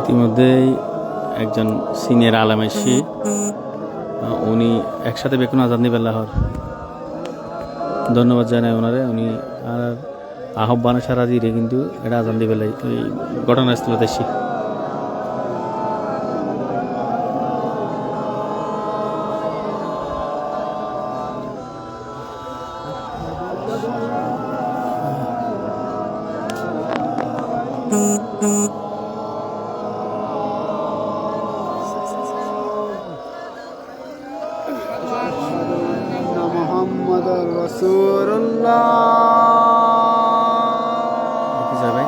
ইতিমধ্যেই একজন সিনিয়র আলাম এসে উনি একসাথে বেকুন আজাদ নিবেন লাহর। ধন্যবাদ জানাই ওনারে, উনি আর আহ্বানে সারা দিয়ে কিন্তু এটা আজান দিবে এই ঘটনাস্থলে দেখছি মোহাম্মদ রসুল্লাহ যাবে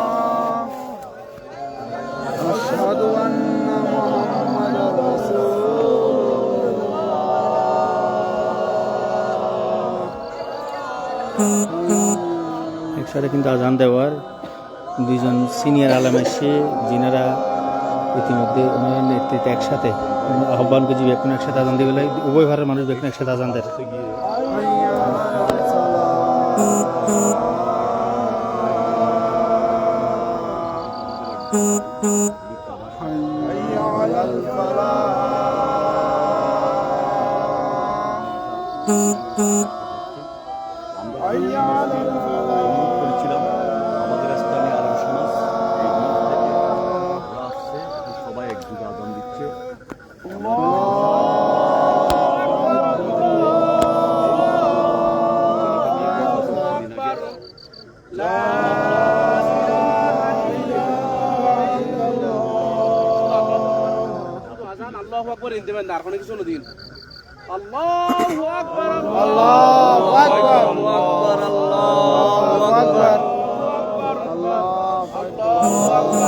একসাথে কিন্তু আজান দেওয়ার দুজন সিনিয়র আলম এসে যিনারা ইতিমধ্যে ওনার নেতৃত্বে একসাথে আহ্বান করছি বেকুন একসাথে আজান দিবে উভয় ঘরের মানুষ বেকুন একসাথে আজান দেয়। حي আল্লাহ আকবর হিন্দি না আর কোনো কিছু দিন। আল্লাহু আকবার আল্লাহু আকবার আল্লাহু আকবার। আল্লাহু আকবার আল্লাহু আকবার।